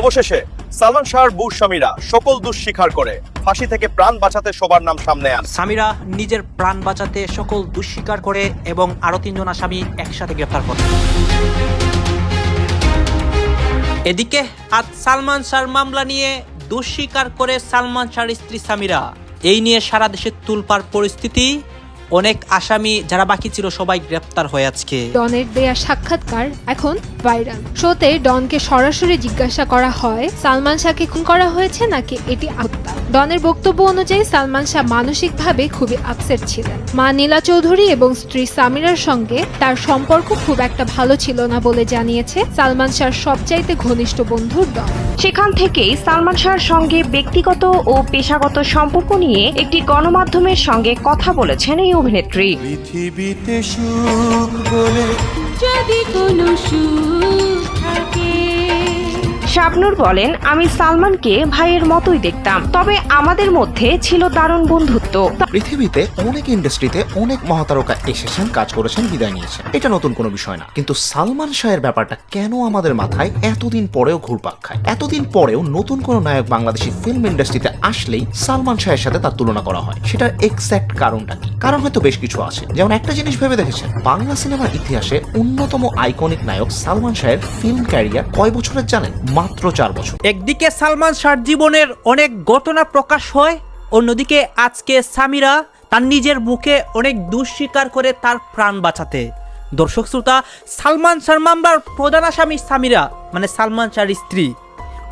অবশেষে সালমান শাহর বউ স্বামীরা সকল দুঃ স্বীকার করে। ফাঁসি থেকে প্রাণ বাঁচাতে সবার নাম সামনে আন। সামিরা নিজের প্রাণ বাঁচাতে সকল দুঃস্বীকার করে এবং আরও তিনজন আসামি একসাথে গ্রেফতার করে। এদিকে আজ সালমান শাহর মামলা নিয়ে দুঃস্বীকার করে সালমান শাহর স্ত্রী সামিরা এই নিয়ে সারা দেশে তুলপার পরিস্থিতি। অনেক আসামি যারা বাকি ছিল সবাই গ্রেপ্তার হয়ে আজকে। ডনের দেয়া সাক্ষাৎকার এখন ভাইরাল। শোতে ডনকে সরাসরি জিজ্ঞাসা করা হয় সালমান শাহকে খুন করা হয়েছে নাকি এটি হত্যা ডনের বক্তব্য অনুযায়ী সালমান শাহ মানসিকভাবে খুবই আপসেট ছিলেন। মা নীলা চৌধুরী এবং স্ত্রী সামিরার সঙ্গে তার সম্পর্ক খুব একটা ভালো ছিল না বলে জানিয়েছে সালমান শাহর সবচাইতে ঘনিষ্ঠ বন্ধু ডন। সেখান থেকেই সালমান শাহর সঙ্গে ব্যক্তিগত ও পেশাগত সম্পর্ক নিয়ে একটি গণমাধ্যমের সঙ্গে কথা বলেছেন এই অভিনেত্রী। পৃথিবীতে সুখ বলে যদি কোনো সুখ শাবনুর বলেন, আমি সালমানকে ভাইয়ের মতোই দেখতাম। তবে আমাদের মধ্যে ছিল দারুণ বন্ধুত্ব। পৃথিবীতে অনেক ইন্ডাস্ট্রিতে অনেক মহাতারকা এসেছেন, কাজ করেছেন, বিদায় নিয়েছেন। এটা নতুন কোনো বিষয় না। কিন্তু সালমান শাহের ব্যাপারটা কেন আমাদের মাথায় এতদিন পরেও ঘুরপাক খায়? এতদিন পরেও নতুন কোনো নায়ক বাংলাদেশি ফিল্ম ইন্ডাস্ট্রিতে আসলেই সালমান শাহের সাথে তার তুলনা করা হয়। সেটার এক্স্যাক্ট কারণটা কি? কারণ হয়তো বেশ কিছু আছে। যেমন একটা জিনিস ভেবে দেখেছেন, বাংলা সিনেমার ইতিহাসে অন্যতম আইকনিক নায়ক সালমান শাহের ফিল্ম ক্যারিয়ার কয় বছরের জানেন? মাত্র চার বছর। একদিকে সালমান শাহর জীবনের অনেক ঘটনা প্রকাশ হয়, অন্যদিকে আজকে সামিরা তার নিজের মুখে অনেক দুঃস্বীকার করে তার প্রাণ বাঁচাতে। দর্শক শ্রোতা, সালমান শাহর মামলার প্রধান আসামি সামিরা মানে সালমান শাহর স্ত্রী।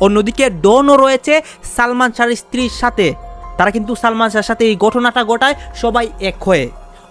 অন্যদিকে ডনও রয়েছে সালমান শাহর স্ত্রীর সাথে। তারা কিন্তু সালমান শাহর সাথে এই ঘটনাটা ঘটায় সবাই এক হয়ে।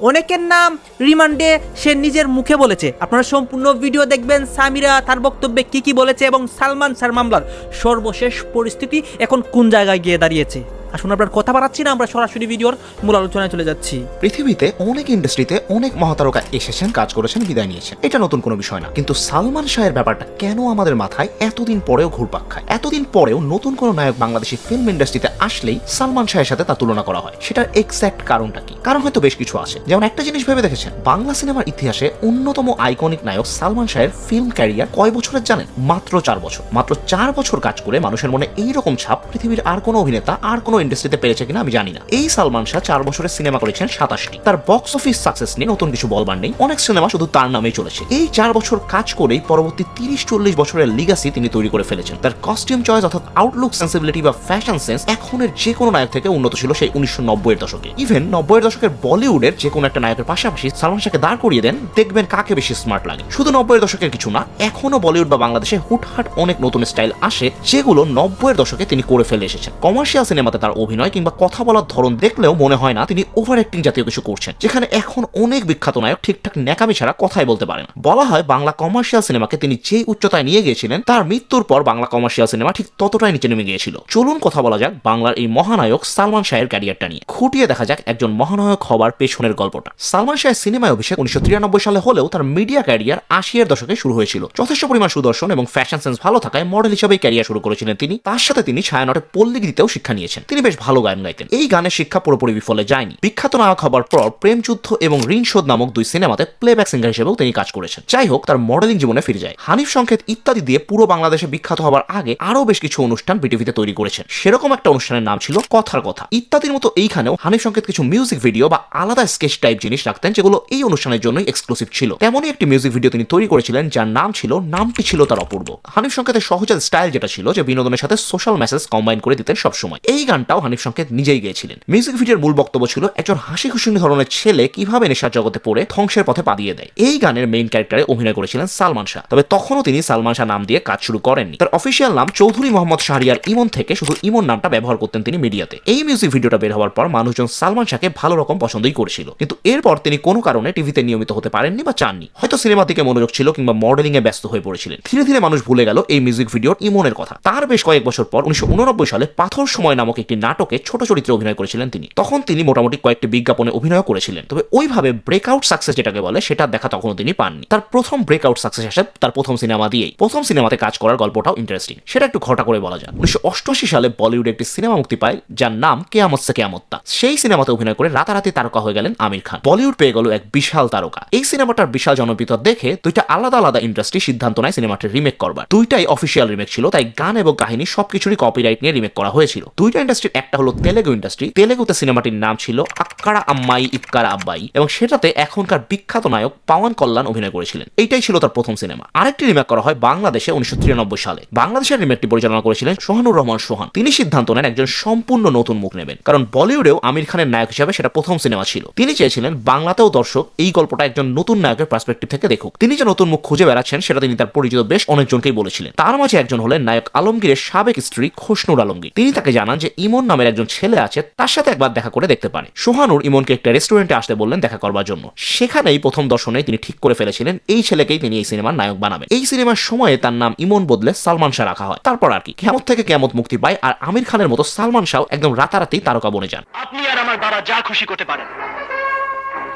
অনেকের নাম রিমান্ডে সে নিজের মুখে বলেছে। আপনারা সম্পূর্ণ ভিডিও দেখবেন সামিরা, তার বক্তব্যে কি কি বলেছে এবং সালমান সার মামলার সর্বশেষ পরিস্থিতি এখন কোন জায়গায় গিয়ে দাঁড়িয়েছে? আসুন আপনার কথা বাড়াচ্ছি না, আমরা সরাসরি ভিডিওর মূল আলোচনায় চলে যাচ্ছি। পৃথিবীতে অনেক ইন্ডাস্ট্রিতে অনেক মহাতারকা এসেছেন, কাজ করেছেন, বিদায় নিয়েছেন। এটা নতুন কোনো বিষয় না। কিন্তু সালমান শাহের ব্যাপারটা কেন আমাদের মাথায় এতদিন পরেও ঘুরপাক খায়? এতদিন পরেও নতুন কোনো নায়ক বাংলাদেশি ফিল্ম ইন্ডাস্ট্রিতে আসলেই সালমান শাহের সাথে তা তুলনা করা হয়। সেটার এক্স্যাক্ট কারণটা কি? কারণ হয়তো বেশ কিছু আছে। যেমন একটা জিনিস ভেবে দেখেছেন, বাংলা সিনেমার ইতিহাসে অন্যতম আইকনিক নায়ক সালমান শাহের ফিল্ম ক্যারিয়ার কয় বছরের জানেন? মাত্র চার বছর। মাত্র চার বছর কাজ করে মানুষের মনে এইরকম ছাপ পৃথিবীর আর কোনো অভিনেতা, আর কোনো ইন্ডাস্ট্রিতে পেরেছে কিনা আমি জানি না। এই সালমান শাহ চার বছরের সিনেমা করেছেন সাতাশটি। তার বক্স অফিস সাকসেস নিয়ে নতুন কিছু বলবার নেই। অনেক সিনেমা শুধু তার নামেই চলেছে। এই চার বছর কাজ করেই পরবর্তী তিরিশ চল্লিশ বছরের লিগাসি তিনি তৈরি করে ফেলেছেন। তার কস্টিউম চয়েস অর্থাৎ আউটলুক সেন্সিবিলিটি বা ফ্যাশন সেন্স এখনের যে কোনো নায়ক থেকে উন্নত ছিল সেই উনিশশো নব্বইয়ের দশকে। ইভেন নব্বইয়ের দশকের বলিউডের যে কোনো একটা নায়কের পাশাপাশি সালমান শাহকে দাঁড় করিয়ে দেন, দেখবেন কাকে বেশি স্মার্ট লাগে। শুধু নব্বইয়ের দশকের কিছু না, এখনও বলিউড বা বাংলাদেশে হুটহাট অনেক নতুন স্টাইল আসে যেগুলো নব্বইয়ের দশকে তিনি করে ফেলে এসেছেন। কমার্শিয়াল সিনেমাতে তার অভিনয় কিংবা কথা বলার ধরন দেখলেও মনে হয় না তিনি ওভার অ্যাক্টিং জাতীয় কিছু করছেন, যেখানে এখন অনেক বিখ্যাত নায়ক ঠিকঠাক ন্যাকামি ছাড়া কথাই বলতে পারে না বলা হয় বাংলা কমার্শিয়াল সিনেমাকে তিনি যে উচ্চতায় নিয়ে গিয়েছিলেন, তার মৃত্যুর পর বাংলা কমার্শিয়াল সিনেমা ঠিক ততটাই নিচে নেমে গিয়েছিল। চলুন কথা বলা যাক বাংলার এই মহানায়ক সালমান শাহের ক্যারিয়ারটা নিয়ে। খুঁটিয়ে দেখা যাক একজন মহানায়ক হবার পেছনের গল্পটা। সালমান শাহের সিনেমায় অভিষেক উনিশশো তিরানব্বই সালে হলেও তার মিডিয়া ক্যারিয়ার আশিয়ার দশকে শুরু হয়েছিল। যথেষ্ট পরিমাণ সুদর্শন এবং ফ্যাশন সেন্স ভালো থাকায় মডেল হিসেবে ক্যারিয়ার শুরু করেছিলেন তিনি। তার সাথে তিনি ছায়ানটে পল্লী গীতেও শিক্ষা নিয়েছেন। তিনি বেশ ভালো গান গাইতেন। এই গানের শিক্ষা পুরোপুরি বিফলে যায়নি। বিখ্যাত নায়ক হবার পর প্রেম যুদ্ধ এবং ঋণ শোধ নামক দুই সিনেমাতে প্লেব্যাক সিঙ্গার হিসেবেও তিনি কাজ করেছেন। যাই হোক, তার মডেলিং জীবনে ফিরে যায়। হানিফ সংকেত ইত্যাদি দিয়ে পুরো বাংলাদেশে বিখ্যাত হবার আগে আরও বেশ কিছু অনুষ্ঠান বিটিভিতে তৈরি করেছেন। সেরকম একটা অনুষ্ঠানের নাম ছিল কথার কথা। ইত্যাদির মতো এইখানেও হানিফ সংকেত কিছু মিউজিক ভিডিও বা আলাদা স্কেচ টাইপ জিনিস রাখতেন, যেগুলো এই অনুষ্ঠানের জন্যই এক্সক্লুসিভ ছিল। তেমনই একটি মিউজিক ভিডিও তিনি তৈরি করেছিলেন, যার নাম ছিল, নামটি ছিল তার অপূর্ব। হানিফ সংকেতের সহজাত স্টাইল যেটা ছিল, যে বিনোদনের সাথে সোশ্যাল মেসেজ কম্বাইন করে দিতেন সবসময়। এই গানটাও হানিফ সংকেত নিজেই গেয়েছিলেন। মিউজিক ভিডিওর মূল বক্তব্য ছিল, একজন হাসি খুশি ধরনের ছেলে কীভাবে নেশার জগতে পড়ে ধ্বংসের পথে পা দিয়ে দেয়। এই গানের মেইন ক্যারেক্টারে অভিনয় করেছিলেন সালমান শাহ। তবে তখনও তিনি সালমান শাহ নাম দিয়ে কাজ শুরু করেননি। তার অফিসিয়াল নাম চৌধুরী মোহাম্মদ শাহরিয়ার ইমন থেকে শুধু ইমন নামটা ব্যবহার করতেন তিনি মিডিয়াতে। এই মিউজিক ভিডিওটা বের হওয়ার পর মানুষজন সালমান শাহকে ভালো রকম পছন্দই করেছিল। কিন্তু এরপর তিনি কোনো কারণে টিভিতে নিয়মিত হতে পারেননি বা চাননি। হয়তো সিনেমা দিকে মনোযোগ ছিল কিংবা মডেলিং এ ব্যস্ত হয়ে পড়েছিলেন। ধীরে ধীরে মানুষ ভুলে গেল এই মিউজিক ভিডিওর ইমনের কথা। তার বেশ কয়েক বছর পর উনিশশো উননব্বই সালে পাথর সময় নামক একটি একটি নাটকে ছোট চরিত্রে অভিনয় করেছিলেন তিনি। তখন তিনি মোটামুটি কয়েকটি বিজ্ঞাপনে অভিনয় করেছিলেন। তবে ওইভাবে ব্রেকআউট সাকসেস যেটাকে বলে, সেটা দেখা তখনও তিনি পাননি। তার প্রথম ব্রেকআউট সাকসেস আসে তার প্রথম সিনেমা দিয়েই। প্রথম সিনেমাতে কাজ করার গল্পটাও ইন্টারেস্টিং সেটা একটু ঘটা করে বলা যায় উনিশশো অষ্টআশি সালে বলিউডে একটি সিনেমা মুক্তি পায়, যার নাম কেয়ামত সে কেয়ামত্তা সেই সিনেমাতে অভিনয় করে রাতারাতি তারকা হয়ে গেলেন আমির খান। বলিউড পেয়ে গেল এক বিশাল তারকা। এই সিনেমাটার বিশাল জনপ্রিয়তা দেখে দুইটা আলাদা আলাদা ইন্ডাস্ট্রি সিদ্ধান্ত নেয় সিনেমাটির রিমেক করবার। দুইটাই অফিসিয়াল রিমেক ছিল, তাই গান এবং কাহিনী সবকিছুরই কপিরাইট নিয়ে রিমেক করা হয়েছিল। দুইটা ইন্ডাস্ট্রির একটা হলো তেলেগু ইন্ডাস্ট্রি। তেলেগুতে সিনেমাটির নাম ছিল আক্কারা আম্মাই ইক্কারা আব্বাই এবং সেটাতে এখনকার বিখ্যাত নায়ক পাওয়ান কল্যাণ অভিনয় করেছিলেন। এইটাই ছিল তার প্রথম সিনেমা। আরেকটি রিমেক করা হয় বাংলাদেশে উনিশশো তিরানব্বই সালে। বাংলাদেশের রিমেকটি পরিচালনা করেছিলেন সোহানুর রহমান সোহান। তিনি সিদ্ধান্ত নেন একজন সম্পূর্ণ নতুন মুখ নেবেন। কারণ বলিউডেও আমির খানের নায়ক হিসাবে সেটা প্রথম সিনেমা ছিল। তিনি চেয়েছিলেন বাংলাতেও দর্শক এই গল্পটা একজন নতুন নায়কের পার্সপেক্টিভ থেকে দেখুক। তিনি যে নতুন মুখ খুঁজে বেড়াচ্ছেন, সেটা তিনি তার পরিচিত বেশ অনেকজনকেই বলেছিলেন। তার মাঝে একজন হলেন নায়ক আলমগীরের সাবেক স্ত্রী খোসনুর আলমগীর। তিনি তাকে জানান যে ইমন নামের একজন ছেলে আছে, তার সাথে একবার দেখা করে দেখতে পারে সোহানুর ইমনকে একটা রেস্টুরেন্টে আসতে বললেন দেখা করবার জন্য। সেখানেই প্রথম দর্শনে তিনি ঠিক করে ফেলেছিলেন, এই ছেলেকেই তিনি এই সিনেমার নায়ক বানাবেন। এই সিনেমার সময়ে তার নাম ইমন বদলে সালমান শাহ রাখা হয়। তারপর আর কি কেমত থেকে কেমত মুক্তি পায়, আর আমির খানের মতো সালমান শাহ একদম রাতারাতি তারকা বনে যান। আপনি আর আমার বাবা যা খুশি করতে পারেন,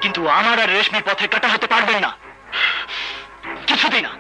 কিন্তু আমার আর রেশমির পথে কাটা হতে পারবেন না। কিছুতেই না।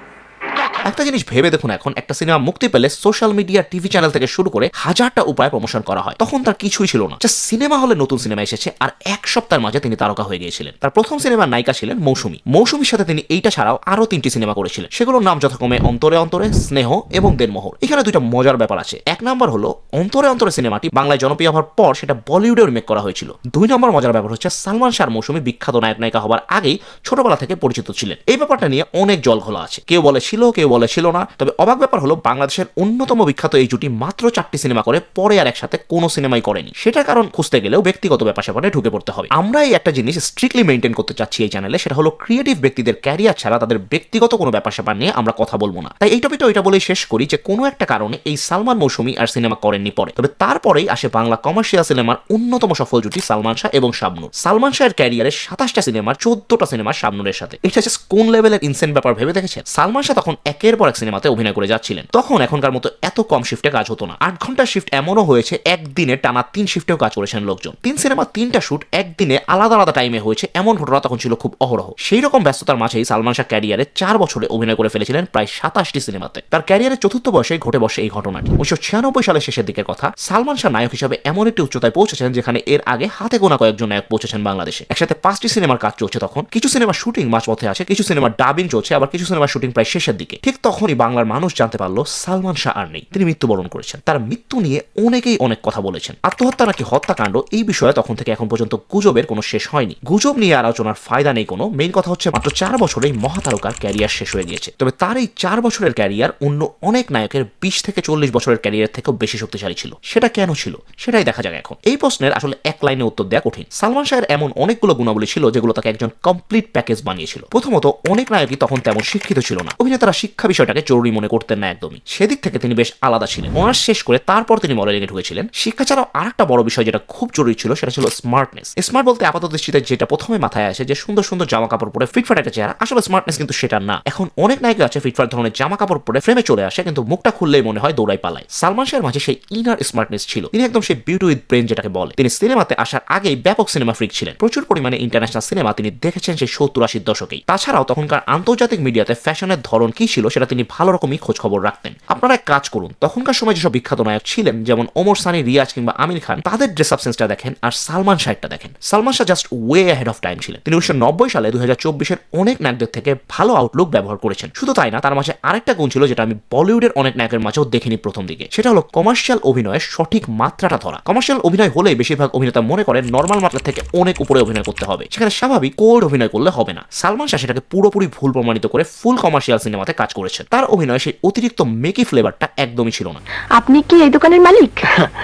একটা জিনিস ভেবে দেখুন এখন, একটা সিনেমা মুক্তি পেলে সোশ্যাল মিডিয়া টিভি চ্যানেল থেকে শুরু করে হাজারটা উপায় প্রমোশন করা হয়। তখন তার কিছুই ছিল না। সিনেমা হলে নতুন সিনেমা এসেছে আর এক সপ্তাহের মাঝে তিনি তারকা হয়ে গিয়েছিলেন। তার প্রথম সিনেমার নায়িকা ছিলেন মৌসুমী। মৌসুমীর সাথে তিনি এইটা ছাড়াও আরও তিনটি সিনেমা করেছিলেন। সেগুলোর নাম যথাক্রমে অন্তরে অন্তরে, স্নেহ এবং দেনমোহর এখানে দুইটা মজার ব্যাপার আছে। এক নম্বর হলো, অন্তরে অন্তরে সিনেমাটি বাংলায় জনপ্রিয় হওয়ার পর সেটা বলিউডে রিমেক করা হয়েছিল। দুই নম্বর মজার ব্যাপার হচ্ছে, সালমান শাহ মৌসুমী বিখ্যাত নায়ক নায়িকা হবার আগেই ছোটবেলা থেকে পরিচিত ছিলেন। এই ব্যাপারটা নিয়ে অনেক জল ঘোলা আছে। কেউ বলে, ছিল কেউ বলে ছিল না। তবে অবাক ব্যাপার হলো, বাংলাদেশের অন্যতম বিখ্যাত এই জুটি মাত্র চারটি সিনেমা করে পরে আর একসাথে কোনো সিনেমাই করেনি। সেটার কারণ খুঁজতে গেলেও ব্যক্তিগত ব্যাপার স্যাপারে ঢুকে পড়তে হবে। আমরা এই একটা জিনিস স্ট্রিক্টলি মেনটেন করতে চাচ্ছি এই চ্যানেলে সেটা হলো ক্রিয়েটিভ ব্যক্তিদের ক্যারিয়ার ছাড়া তাদের ব্যক্তিগত কোনো ব্যাপার স্যাপার নিয়ে আমরা কথা বলব না। তাই এই টপিকটা ওইটা বলেই শেষ করি যে, কোনো একটা কারণে এই সালমান মৌসুমী আর সিনেমা করেননি পরে। তবে তারপরেই আসে বাংলা কমার্শিয়াল সিনেমার অন্যতম সফল জুটি সালমান শাহ এবং শাবনুর। সালমান শাহের ক্যারিয়ারে সাতাশটা সিনেমার চোদ্দটা সিনেমা শাবনুরের সাথে। এটা জাস্ট কোন লেভেলের ইনসেন্ট ব্যাপার ভেবে দেখেছেন? সালমান শাহ তখন একের পর এক সিনেমাতে অভিনয় করে যাচ্ছিলেন। তখন এখনকার মতো এত কম শিফটে কাজ হতো না। আট ঘণ্টার শিফট এমনও হয়েছে একদিনে টানা তিন শিফটেও কাজ করেছেন লোকজন। তিন সিনেমা, তিনটা শুট একদিনে আলাদা আলাদা টাইমে হয়েছে, এমন ঘটনা তখন ছিল খুব অহরহ। সেই রকম ব্যস্ততার মাঝেই সালমান শাহ ক্যারিয়ারে চার বছরে অভিনয় করে ফেলেছিলেন প্রায় সাতাশটি সিনেমাতে। তার ক্যারিয়ারের চতুর্থ বয়সেই ঘটে বসে এই ঘটনাটি। উনিশশো ছিয়ানব্বই সালের শেষের দিকের কথা, সালমান শাহ নায়ক হিসেবে এমন একটি উচ্চতায় পৌঁছেছেন যেখানে এর আগে হাতে গোনা কয়েকজন নায়ক পৌঁছেছেন বাংলাদেশে। একসাথে পাঁচটি সিনেমার কাজ চলছে তখন। কিছু সিনেমার শুটিং মাঝপথে আছে, কিছু সিনেমার ডাবিং চলছে, আবার কিছু সিনেমার শুটিং প্রায় শেষের দিকে। ঠিক তখনই বাংলার মানুষ জানতে পারল সালমান শাহ আর নেই। তিনি মৃত্যুবরণ করেছেন। তার মৃত্যু নিয়ে অনেকেই অনেক কথা বলেছেন। আত্মহত্যা নাকি হত্যাকাণ্ড, এই বিষয়ে তখন থেকে এখন পর্যন্ত গুজবের কোনো শেষ হয়নি। গুজব নিয়ে আলোচনার ফায়দা নেই কোনো। মেইন কথা হচ্ছে মাত্র চার বছরেই মহাতারকার ক্যারিয়ার শেষ হয়ে গিয়েছে। তবে তার এই চার বছরের ক্যারিয়ার অন্য অনেক নায়কের বিশ থেকে চল্লিশ বছরের ক্যারিয়ার থেকেও বেশি শক্তিশালী ছিল। সেটা কেন ছিল? সেটাই দেখা যাক এখন। এই প্রশ্নের আসলে এক লাইনে উত্তর দেওয়া কঠিন। সালমান শাহের এমন অনেকগুলো গুণাবলী ছিল যেগুলো তাকে একজন কমপ্লিট প্যাকেজ বানিয়েছিল। প্রথমত, অনেক নায়কই তখন তেমন শিক্ষিত ছিল না। অভিনেতারা শিক্ষা বিষয়টাকে জরুরি মনে করতেন না একদমই। সেদিক থেকে তিনি বেশ আলাদা ছিলেন। অনার্স শেষ করে তারপর তিনি মডেলিংয়ে ঢুকেছিলেন। শিক্ষা ছাড়াও আর একটা বড় বিষয় যেটা খুব জরুরি ছিল, সেটা ছিল স্মার্টনেস স্মার্ট বলতে আপাতত দৃষ্টিতে যেটা প্রথমে মাথায় আসে যে সুন্দর সুন্দর জামা কাপড় পরে ফিটফাট একটা চেহারা, আসলে স্মার্টনেস কিন্তু সেটা না। এখন অনেক নায়ক আছে ফিটফাট ধরনের জামা কাপড় পরে ফ্রেমে চলে আসে, কিন্তু মুখটা খুললেই মনে হয় দৌড়াই পালায়। সালমান শাহের মাঝে সেই ইনার স্মার্টনেস ছিল। তিনি একদম সেই বিউটি উইথ ব্রেন যেটাকে বলে। তিনি সিনেমাতে আসার আগেই ব্যাপক সিনেমা ফ্রিক ছিলেন। প্রচুর পরিমাণে ইন্টারন্যাশনাল সিনেমা তিনি দেখেছেন সেই সত্তর আশির দশকেই। তাছাড়াও তখনকার আন্তর্জাতিক মিডিয়াতে ফ্যাশনের ধরন কি ছিল সেটা তিনি ভালো রকমই খোঁজ খবর রাখতেন। আপনারা এক কাজ করুন, তখনকার সময় যেসব বিখ্যাত নায়ক ছিলেন, যেমন ওমর সানি, রিয়াজ কিংবা আমির খান, তাদের ড্রেস আপ সেন্সটা দেখেন আর সালমান শাহটা দেখেন। Salman Shah just way head of time ছিলেন। তিনি উনিশশো নব্বই সালে দু হাজার চব্বিশের অনেক নায়কদের থেকে ভালো আউটলুক ব্যবহার করেছেন। শুধু তাই না, তার মাঝে আরেকটা গুণ ছিল যেটা আমি বলিউডের অনেক নায়কের মাঝেও দেখিনি প্রথম দিকে। সেটা হলো কমার্শিয়াল অভিনয়ের সঠিক মাত্রাটা ধরা। কমার্শিয়াল অভিনয় হলেই বেশিরভাগ অভিনেতা মনে করেন নর্মাল মাত্রা থেকে অনেক উপরে অভিনয় করতে হবে। সেখানে স্বাভাবিক কোল্ড অভিনয় করলে হবে না। সালমান শাহ সেটাকে পুরোপুরি ভুল প্রমাণিত করে ফুল কমার্শিয়াল সিনেমাতে কাজ করেছেন। তার অভিনয় সেই অতিরিক্ত মেকি ফ্লেভারটা একদমই ছিল না। আপনি কি এই দোকানের মালিক?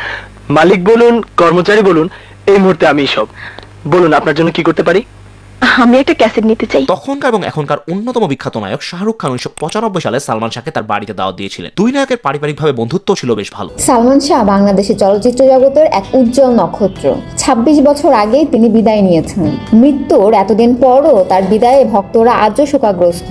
মালিক বলুন কর্মচারী বলুন এই মুহূর্তে আমি সব। বলুন আপনার জন্য কি করতে পারি? আমি একটা ক্যাসেট নিতে চাই। তখনকার এবং এখনকার অন্যতম বিখ্যাত নায়ক শাহরুখ খান উনিশশো পঁচানব্বই সালে সালমান শাহকে তার বাড়িতে দাওয়াত দিয়েছিলেন। দুই নায়কের পারিবারিকভাবে বন্ধুত্ব ছিল বেশ ভালো। সালমান শাহ বাংলাদেশের চলচ্চিত্র জগতের এক উজ্জ্বল নক্ষত্র। ২৬ বছর আগেই তিনি বিদায় নিয়েছেন। মৃত্যুর এতদিন পরও তার বিদায়ে ভক্তরা আজও শোকাগ্রস্ত।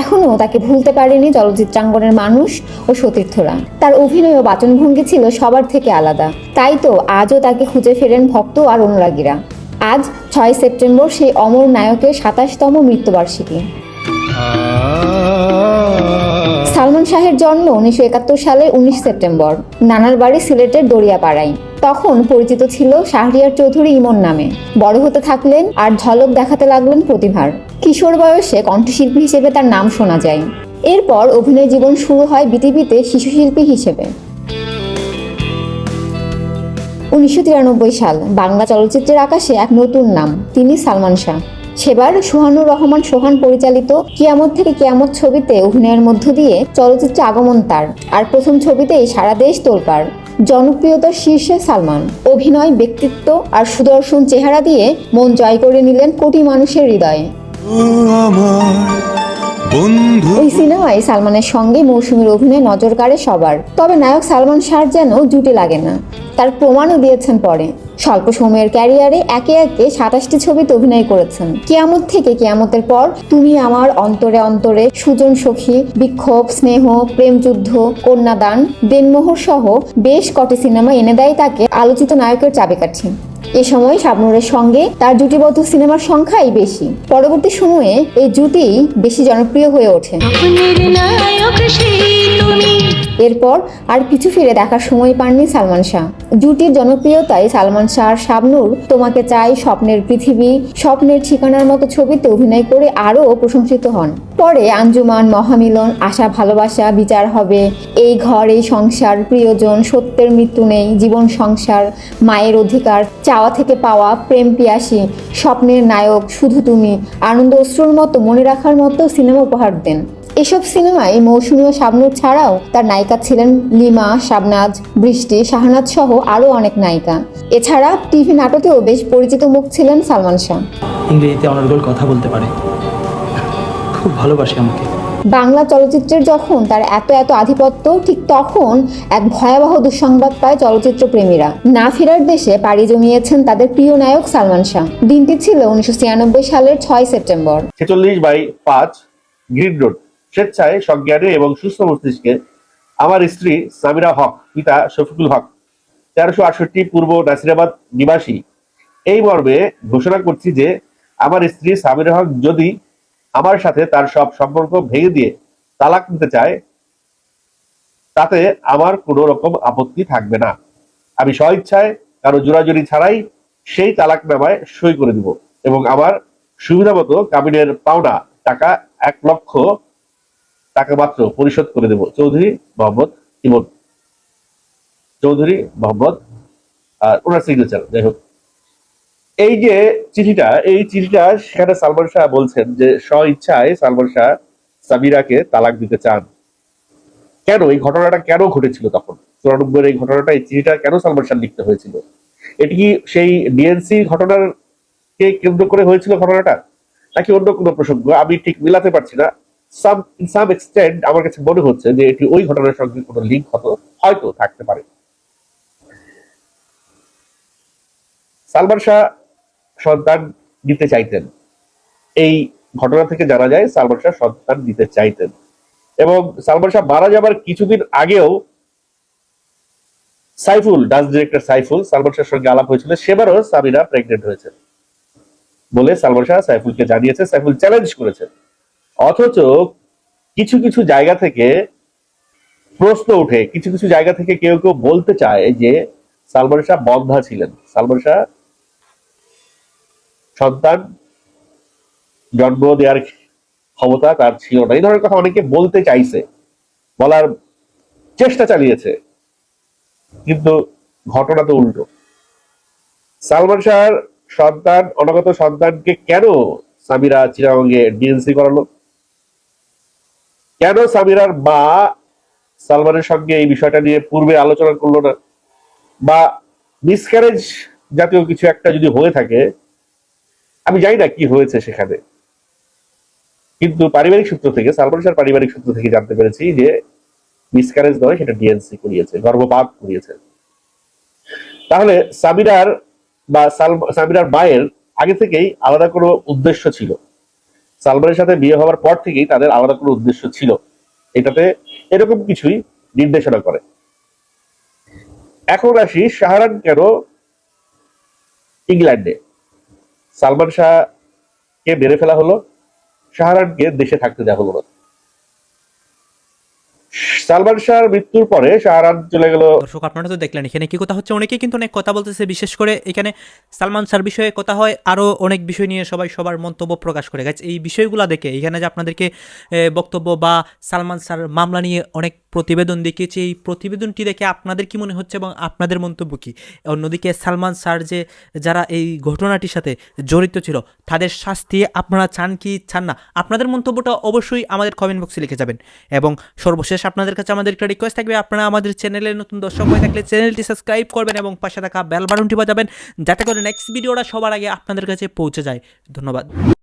এখনও তাকে ভুলতে পারেনি চলচ্চিত্রাঙ্গনের মানুষ ও সতীর্থরা। তার অভিনয় ও বাচনভঙ্গি ছিল সবার থেকে আলাদা। তাই তো আজও তাকে খুঁজে ফেরেন ভক্ত আর অনুরাগীরা। আজ ছয় সেপ্টেম্বর সেই অমর নায়কের সাতাশতম মৃত্যুবার্ষিকী। সালমান শাহের জন্ম উনিশশো একাত্তর সালের উনিশ সেপ্টেম্বর, নানার বাড়ি সিলেটের দরিয়াপাড়ায় তখন পরিচিত ছিল শাহরিয়ার চৌধুরী ইমন নামে। বড় হতে থাকলেন আর ঝলক দেখাতে লাগলেন প্রতিভার। কিশোর বয়সে কণ্ঠশিল্পী হিসেবে তার নাম শোনা যায়। এরপর অভিনয় জীবন শুরু হয় বিটিভিতে শিশুশিল্পী হিসেবে। উনিশশো তিরানব্বই সাল বাংলা চলচ্চিত্রের আকাশে এক নতুন নাম, তিনি সালমান শাহ। সেবার সোহানুর রহমান সোহান পরিচালিত কিয়ামত থেকে কিয়ামত ছবিতে অভিনয়ের মধ্য দিয়ে চলচ্চিত্রে আগমন তার, আর প্রথম ছবিতেই সারা দেশ তোলপাড়। জনপ্রিয়তার শীর্ষে সালমান। অভিনয়, ব্যক্তিত্ব আর সুদর্শন চেহারা দিয়ে মন জয় করে নিলেন কোটি মানুষের হৃদয়ে। বন্ধু। এই সিনেমায় সালমানের সঙ্গে মৌসুমীর অভিনয় নজর কাড়ে সবার। তবে নায়ক সালমান শাহর যেন জুটি লাগে না। তার প্রমাণও দিয়েছেন পরে। স্বল্প সময়ের ক্যারিয়ারে একে একে সাতাশটি ছবিতে অভিনয় করেছেন। কিয়ামত থেকে কিয়ামতের পর তুমি আমার অন্তরে অন্তরে সুজন সখী, বিক্ষোভ, স্নেহ, প্রেমযুদ্ধ, কন্যাদান, দেনমোহর সহ বেশ কটি সিনেমা এনে দেয় তাকে আলোচিত নায়কের চাবিকাঠি। এ সময় শাবনুরের সঙ্গে তার জুটিবদ্ধ সিনেমার সংখ্যাই বেশি। পরবর্তী সময়ে এই জুটি বেশি জনপ্রিয় হয়ে ওঠে। এরপর আর পিছু ফিরে দেখার সময় পাননি সালমান শাহ। জুটির জনপ্রিয়তায় সালমান শাহ আর শাবনুর তোমাকে চাই স্বপ্নের পৃথিবী, স্বপ্নের ঠিকানার মতো ছবিতে অভিনয় করে আরও প্রশংসিত হন। পরে আঞ্জুমান, মহামিলন, আশা, ভালোবাসা, বিচার হবে। এই ঘর, এই সংসার, প্রিয়জন, সত্যের মৃত্যু নেই, জীবন সংসার, মায়ের অধিকার, চাওয়া থেকে পাওয়া প্রেম পিয়াসী, স্বপ্নের নায়ক, শুধু তুমি, আনন্দ অশ্রুর মতো, মনে রাখার মতো সিনেমা উপহার দেন। এসব সিনেমায় মৌসুমী ও শাবনুর ছাড়াও তার নায়িকা ছিলেন লিমা, শাবনাজ, বৃষ্টি, শাহনাজ সহ আরও অনেক নায়িকা। এছাড়া টিভি নাটকেও বেশ পরিচিত মুখ ছিলেন সালমান শাহ। ইংরেজিতে অনর্গল কথা বলতে পারে। খুব ভালোবাসে আমাকে। বাংলা চলচ্চিত্রের যখন তার এত এত আধিপত্য ঠিক তখন এক ভয়াবহ দুঃসংবাদ পায় চলচ্চিত্র প্রেমীরা। না ফেরার দেশে পাড়ি জমিয়েছেন তাদের প্রিয় নায়ক সালমান শাহ। দিনটি ছিল উনিশশো ছিয়ানব্বই সালের ছয় সেপ্টেম্বর। ছেচল্লিশ বাই পাঁচ গ্রিন রোড স্বেচ্ছায় সজ্ঞানে এবং সুস্থ মস্তিষ্কে আমার স্ত্রী সামিরা হক পিতা শফিকুল হক তেরোশো আটষট্টি পূর্ব নাসিরাবাদ নিবাসী। এই মর্মে ঘোষণা করছি যে আমার স্ত্রী সামিরা হক যদি আমার সাথে তার সব সম্পর্ক ভেঙে দিয়ে তালাক নিতে চায়, তাতে আমার কোনো রকম আপত্তি থাকবে না। আমি স্বইচ্ছায় কারও জোরাজুরি ছাড়াই সেই তালাক নামায় সই করে দিব এবং আমার সুবিধা মতো কাবিনের পাওনা টাকা এক লক্ষ টাকা মাত্র পরিশোধ করে দেব। চৌধুরী মোহাম্মদ ইমন চৌধুরী মোহাম্মদ আর ওনার সিগনেচার যাই হোক। এই যে চিঠিটা, এই চিঠিটা সেখানে সালমান শাহ বলছেন যে স্ব ইচ্ছায় সালমান শাহ সামিরাকে তালাক দিতে চান। কেন? এই ঘটনাটা কেন ঘটেছিল তখন? চুরানব্বই এই ঘটনাটা, এই চিঠিটা কেন সালমান শাহ লিখতে হয়েছিল? এটি কি সেই ডিএনসি ঘটনার কে কেন্দ্র করে হয়েছিল ঘটনাটা? নাকি অন্য কোনো প্রসঙ্গ? আমি ঠিক মিলাতে পারছি না। সাম ইন সাম এক্সটেন্ট আমার কাছে মনে হচ্ছে যে এটি ওই ঘটনার সঙ্গে কোনো লিঙ্ক হতো, হয়তো থাকতে পারে। সালমান শাহ সন্তান দিতে চাইতেন। এই ঘটনা থেকে জানা যায়, সালমান শাহ সন্তান দিতে চাইতেন। এবং সালমান শাহ মারা যাবার কিছুদিন আগেও সাইফুল, ডান্স ডিরেক্টর সাইফুল, সালমান শাহের সঙ্গে আলাপ হয়েছিল। সেবারও সামিনা প্রেগনেন্ট হয়েছে বলে সালমান শাহ সাইফুলকে জানিয়েছে সাইফুল চ্যালেঞ্জ করেছে অথচ কিছু কিছু জায়গা থেকে প্রশ্ন উঠে কিছু কিছু জায়গা থেকে কেউ কেউ বলতে চায় যে সালমান শাহ বন্ধা ছিলেন। সালমান শাহ সন্তান জন্ম দেওয়ার ক্ষমতা তার ছিল না। এই ধরনের কথা অনেকে বলতে চাইছে, বলার চেষ্টা চালিয়েছে। কিন্তু ঘটনা তো উল্টো। সালমান শাহর সন্তান, অনাগত সন্তানকে কেন সামিরা চিরাঙ্গে ডিএনসি করালো? কেন সামিরার মা সালমানের সঙ্গে এই বিষয়টা নিয়ে পূর্বে আলোচনা করল না? বা মিসক্যারেজ জাতীয় কিছু একটা যদি হয়ে থাকে আমি জানি না কি হয়েছে সেখানে। কিন্তু পারিবারিক সূত্র থেকে সালমান শাহর পারিবারিক সূত্র থেকে জানতে পেরেছি যে মিসক্যারেজ নয় সেটা ডিএনসি করিয়েছে, গর্ভপাত করিয়েছে। তাহলে সাবিরার বা সাবিরার মায়ের আগে থেকেই আলাদা কোনো উদ্দেশ্য ছিল। সালমানের সাথে বিয়ে হওয়ার পর থেকেই তাদের আলাদা কোনো উদ্দেশ্য ছিল। এটাতে এরকম কিছুই নির্দেশনা করে। এখন আসি শাহরান কেন ইংল্যান্ডে? সালমান শাহকে মেরে ফেলা হলো শাহরানকে দেশে থাকতে দেওয়া হলো না। সালমান শাহর মৃত্যুর পরে শাহরান চলে গেল। দর্শক, আপনারা তো দেখলেন, এখানে কি কথা হচ্ছে? অনেকেই কিন্তু অনেক কথা বলতেছে, বিশেষ করে এখানে সালমান শাহর বিষয়ে কথা হয় আরও অনেক বিষয় নিয়ে সবাই সবার মন্তব্য প্রকাশ করে। গেছে এই বিষয়গুলো দেখে, এখানে যে আপনাদেরকে বক্তব্য বা সালমান শাহর মামলা নিয়ে অনেক প্রতিবেদন দেখিয়েছে, এই প্রতিবেদনটি দেখে আপনাদের কি মনে হচ্ছে এবং আপনাদের মন্তব্য কি? অন্যদিকে সালমান শাহর যে, যারা এই ঘটনাটির সাথে জড়িত ছিল, তাদের শাস্তি আপনারা চান কি চান না? আপনাদের মন্তব্যটা অবশ্যই আমাদের কমেন্ট বক্সে লিখে যাবেন। এবং সর্বশেষ আপনাদের কাছে আমাদের একটা রিকোয়েস্ট থাকবে। আপনারা আমাদের চ্যানেলে নতুন দর্শক হয়ে থাকলে চ্যানেলটি সাবস্ক্রাইব করবেন এবং পাশে থাকা বেল বাটনটি বাজাবেন, যাতে করে নেক্সট ভিডিওটা সবার আগে আপনাদের কাছে পৌঁছে যায়। ধন্যবাদ।